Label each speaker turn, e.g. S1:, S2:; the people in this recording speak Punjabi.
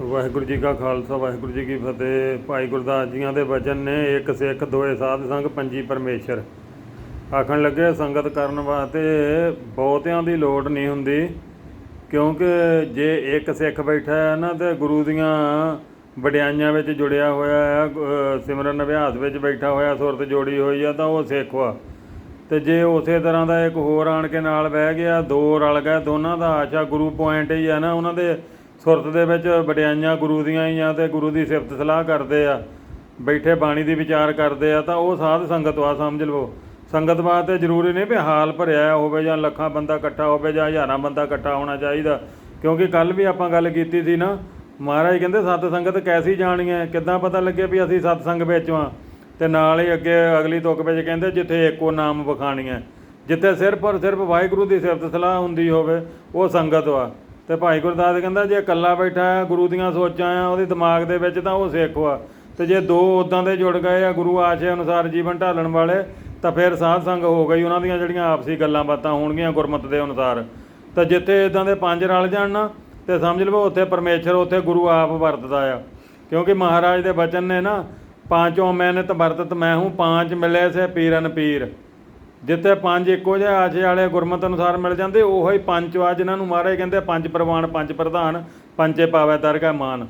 S1: ਵਾਹਿਗੁਰੂ ਜੀ ਕਾ ਖਾਲਸਾ, ਵਾਹਿਗੁਰੂ ਜੀ ਕੀ ਫਤਿਹ। ਭਾਈ ਗੁਰਦਾਸ ਜੀਆਂ ਦੇ ਬਚਨ ਨੇ ਇੱਕ ਸਿੱਖ ਦੋਏ ਸਾਧ ਸੰਗ, ਪੰਜੀ ਪਰਮੇਸ਼ਰ। ਆਖਣ ਲੱਗੇ, ਸੰਗਤ ਕਰਨ ਵਾਸਤੇ ਬਹੁਤਿਆਂ ਦੀ ਲੋੜ ਨਹੀਂ ਹੁੰਦੀ, ਕਿਉਂਕਿ ਜੇ ਇੱਕ ਸਿੱਖ ਬੈਠਾ ਹੈ ਨਾ, ਤੇ ਗੁਰੂ ਦੀਆਂ ਵਡਿਆਈਆਂ ਵਿੱਚ ਜੁੜਿਆ ਹੋਇਆ ਹੈ ਸਿਮਰਨ ਅਭਿਆਸ ਵਿੱਚ ਬੈਠਾ ਹੋਇਆ, ਸੁਰਤ ਜੋੜੀ ਹੋਈ ਆ ਤਾਂ ਉਹ ਸਿੱਖ ਵਾ। ਤੇ ਜੇ ਉਸੇ ਤਰ੍ਹਾਂ ਦਾ ਇੱਕ ਹੋਰ ਆਣ ਕੇ ਨਾਲ ਬਹਿ ਗਿਆ, ਦੋ ਰਲ ਗਏ, ਦੋਨਾਂ ਦਾ ਆਸ਼ਾ ਗੁਰੂ ਪੁਆਇੰਟ ਹੀ ਆ ਨਾ, ਉਹਨਾਂ ਦੇ ਸੁਰਤ ਦੇ ਵਿੱਚ ਵਡਿਆਈਆਂ ਗੁਰੂ ਦੀਆਂ ਹੀ ਆ ਤੇ ਗੁਰੂ ਦੀ ਸਿਫਤ ਸਲਾਹ ਕਰਦੇ ਆ, ਬੈਠੇ ਬਾਣੀ ਦੀ ਵਿਚਾਰ ਕਰਦੇ ਆ, ਤਾਂ ਉਹ ਸਾਧ ਸੰਗਤ ਵਾ, ਸਮਝ ਲਵੋ। ਸੰਗਤ ਵਾਸਤੇ ਜ਼ਰੂਰੀ ਨਹੀਂ ਵੀ ਹਾਲ ਭਰਿਆ ਹੋਵੇ ਜਾਂ ਲੱਖਾਂ ਬੰਦਾ ਇਕੱਠਾ ਹੋਵੇ ਜਾਂ ਹਜ਼ਾਰਾਂ ਬੰਦਾ ਇਕੱਠਾ ਹੋਣਾ ਚਾਹੀਦਾ, ਕਿਉਂਕਿ ਕੱਲ ਵੀ ਆਪਾਂ ਗੱਲ ਕੀਤੀ ਸੀ ਨਾ, ਮਹਾਰਾਜ ਕਹਿੰਦੇ ਸਤ ਸੰਗਤ ਕੈਸੀ ਜਾਣੀ ਹੈ ਕਿੱਦਾਂ ਪਤਾ ਲੱਗੇ ਵੀ ਅਸੀਂ ਸਤ ਸੰਗ ਵਿੱਚ ਵਾਂ? ਤੇ ਨਾਲ ਹੀ ਅੱਗੇ ਅਗਲੀ ਤੁਕ ਵਿੱਚ ਕਹਿੰਦੇ ਜਿੱਥੇ ਇੱਕੋ ਨਾਮ ਵਖਾਣੀ ਹੈ ਜਿੱਥੇ ਸਿਰਫ ਔਰ ਸਿਰਫ ਵਾਹਿਗੁਰੂ ਦੀ ਸਿਫਤ ਸਲਾਹ ਹੁੰਦੀ ਹੋਵੇ, ਉਹ ਸੰਗਤ ਵਾ। ਤੇ ਭਾਈ ਗੁਰਦਾਸ ਕਹਿੰਦਾ ਜੇ ਇਕੱਲਾ ਬੈਠਾ ਆ ਗੁਰੂ ਦੀਆਂ ਸੋਚਾਂ ਆ, ਉਹਦੇ ਦਿਮਾਗ ਦੇ ਵਿੱਚ ਤਾਂ ਉਹ ਸਿੱਖ ਆ ਤੇ ਜੇ ਦੋ ਉਦਾਂ ਦੇ ਜੁੜ ਗਏ ਆ, ਗੁਰੂ ਆਸ਼ੇ ਅਨੁਸਾਰ ਜੀਵਨ ਢਾਲਣ ਵਾਲੇ, ਤਾਂ ਫਿਰ ਸਾਧ ਸੰਗ ਹੋ ਗਈ ਉਹਨਾਂ ਦੀਆਂ ਜਿਹੜੀਆਂ ਆਪਸੀ ਗੱਲਾਂ ਬਾਤਾਂ ਹੋਣਗੀਆਂ ਗੁਰਮਤ ਦੇ ਅਨੁਸਾਰ। ਤਾਂ ਜਿੱਥੇ ਇਦਾਂ ਦੇ ਪੰਜ ਰਲ ਜਾਣ ਨਾ, ਤੇ ਸਮਝ ਲਵੋ ਉੱਥੇ ਪਰਮੇਸ਼ਰ ਉੱਥੇ ਗੁਰੂ ਆਪ ਵਰਤਦਾ ਆ। ਕਿਉਂਕਿ ਮਹਾਰਾਜ ਦੇ ਬਚਨ ਨੇ ਨਾ, ਪਾਂਚੋਂ ਮਿਹਨਤ ਵਰਤਤ ਮੈਂ ਹੂੰ ਪੰਜ ਮਿਲੇ ਸੇ ਪੀਰਨ ਪੀਰ। ਜਿੱਥੇ ਪੰਜ ਇੱਕੋ ਜਿਹੇ ਆਸ਼ੇ ਵਾਲੇ ਗੁਰਮਤ ਅਨੁਸਾਰ ਮਿਲ ਜਾਂਦੇ, ਉਹੋ ਹੀ ਪੰਜ ਆ ਜਿਨ੍ਹਾਂ ਨੂੰ ਮਹਾਰਾਜ ਕਹਿੰਦੇ ਪੰਜ ਪ੍ਰਵਾਨ, ਪੰਜ ਪ੍ਰਧਾਨ, ਪੰਜੇ ਪਾਵੇ ਦਰਗਾ ਮਾਨ।